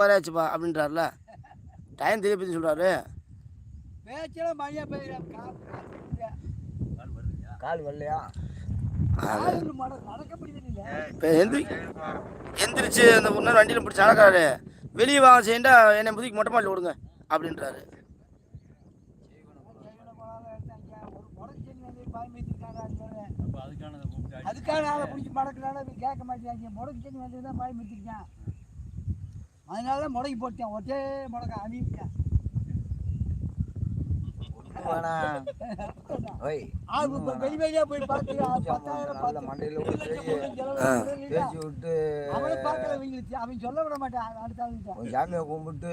வரையாச்சுப்பா அப்படின்றாருல. Time தெரிய பற்றி சொல்கிறாரு கால் வரலையா? எந்திரிச்சு அந்த நேரம் வண்டியில் பிடிச்சி நடக்கிறாரு வெளியே வாங்க செய்யண்டா என்னை முதுக்கி மொட்டை மாடியில் விடுங்க அப்படின்றாரு. அதுக்கான ஆளை பிடிச்சி மடக்குனால கேட்க மாட்டேங்கிறாங்க முடக்கு செடி வந்து தான் பாய் மேய்த்திருக்கான் அதனால தான் முடக்கி போட்டேன். ஒரே முடக்க அணிவிட்டேன் சாமியை கும்பிட்டு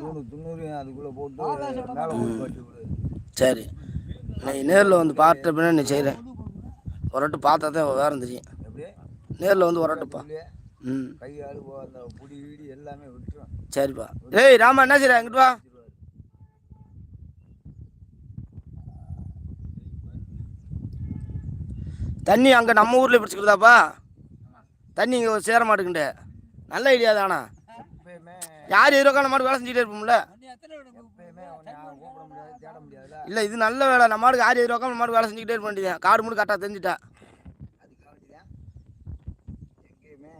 நூறு துண்ணூறு அதுக்குள்ள போட்டு சரி. நீ நேரில் வந்து பார்த்த பின்னாடி நீ செய்கிறேன் ஒரு வாட்டி பார்த்தா தான் வேறு தெரியும். எப்படி? நேரில் வந்து ஒரு வாட்டிப்பா உள்ளே ம். கை ஆளு போ அந்த புடி வீடி எல்லாமே விட்டுரும் சரிப்பா. ஏய் ராமா என்ன செய்ற? இங்கிட்டு வா. தண்ணி அங்கே நம்ம ஊரில் பிடிச்சிக்கிறதாப்பா தண்ணி இங்கே சேர மாட்டேங்குண்டு நல்ல ஐடியா தானா? யார் எதிர்க்கான மாடு வேலை செஞ்சுட்டே இருப்போம்ல? இல்லை இது நல்ல வேலை. நம்ம மாடு யார் எதிர்க்காம மாடு வேலை செஞ்சுக்கிட்டே இருக்க வேண்டியது காடு மூணு கரெக்டாக தெரிஞ்சுட்டா.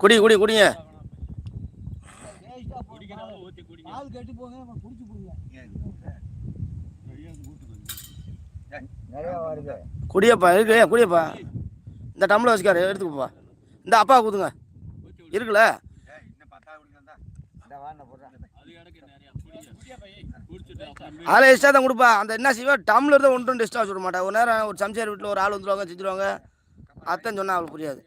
குடி குடி குடிங்க. குடியப்பா இருக்கு குடியப்பா. இந்த டம்ளர் வச்சுக்காரு எடுத்துக்கப்பா. இந்த அப்பா ஊதுங்க இருக்குல்ல? அதில் எக்ஸ்ட்ரா தான் கொடுப்பா. அந்த என்ன செய்வா? டம்ளர் தான் ஒன்று எக்ஸ்ட்ரா சொல்ல மாட்டா. ஒரு நேரம் ஒரு சம்சார் வீட்டில் ஒரு ஆள் வந்துருவாங்க செஞ்சுருவாங்க. அத்தான் சொன்னா அவளுக்கு புரியாது.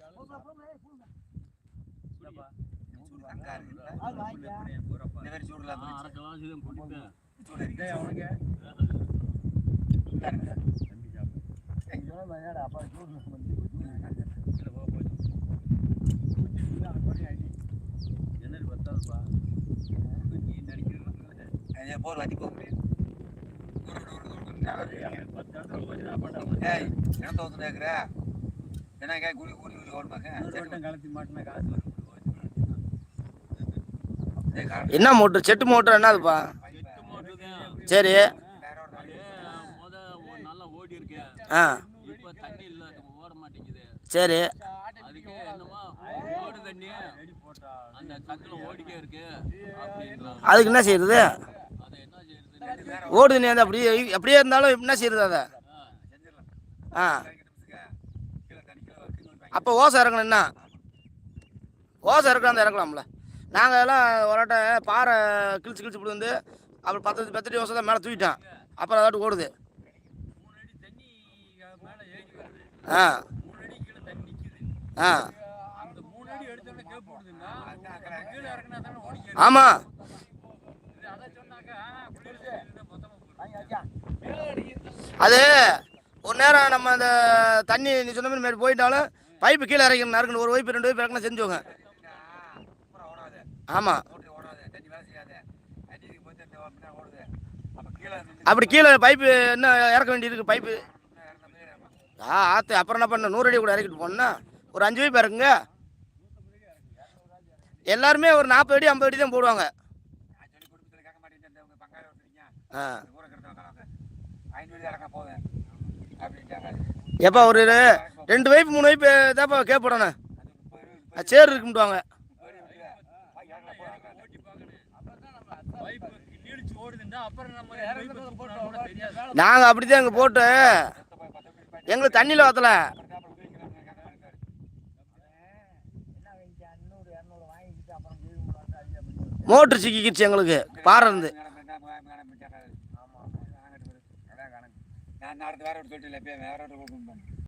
போர் வாட்டி போக முடியாது ஏய் என்ன தோத்து கேட்குற என்ன குடி குடி குடி ஓடுமாக்க கலத்தி மாட்டினா காசு வரும். என்ன மோட்ரு? செட்டு மோட்ரு என்னதுப்பா? சரி. ஆ. சரி. அதுக்கு அந்த என்ன செய்யறது ஓடு தண்ணி வந்து அப்படியே அப்படியே இருந்தாலும் என்ன செய்யறது அதை? ஆ. அப்போ ஓசை இறக்கணும் என்ன? ஓசை இறக்கலாம் அந்த இறக்கலாம்ல நாங்கள் எல்லாம் ஒராட்ட பாறை கிழிச்சு கிழிச்சு இப்படி வந்து அப்புறம் பத்து பத்தடி வருஷம் தான் மேலே தூக்கிட்டான். அப்புறம் அதாட்டு ஓடுது. தண்ணி ஆ. கீழே தண்ணி ஆ. மூணு ஆமாம் அது ஒரு நேரம் நம்ம அந்த தண்ணி நீ சொன்ன மாதிரி போயிட்டாலும் பைப்பு கீழே இறக்கணும் நறுக்கணும் ஒரு வைப்பு ரெண்டு வைப்பு இறக்கணும் செஞ்சுவோங்க ஓடாது ஆமாம் மோட்டர் ஓடாது தண்ணி வேலை செய்யாது தண்ணி போய் தண்ணி அப்படின்னா ஓடுது அப்போ கீழே அப்படி கீழே பைப்பு என்ன இறக்க வேண்டியிருக்கு பைப்பு? ஆ ஆத்து அப்புறம் என்ன பண்ண? நூறு அடி கூட இறக்கிட்டு போனா? ஒரு அஞ்சு வைப்பு இறக்குங்க. எல்லாருமே ஒரு நாற்பது அடி ஐம்பது அடி தான் போடுவாங்க. ஆ. எப்போ ஒரு ரெண்டு வைப்பு மூணு வைப்பு ரூபா அது சேர் இருக்கும்ட்டுவாங்க பைப்பு நீடிச்சு ஓடுதுன்னா அப்புறம் நம்ம பைப்பு தூக்குனா கூட தெரியாது நாங்கள் அப்படி தான் இங்கே போட்டு எங்களுக்கு தண்ணியில் பண்ணி மோட்ரு சிக்கிக்கிச்சு எங்களுக்கு பாறை இருந்து நான் அடுத்து வேற ஒரு இல்லை வேற ஒரு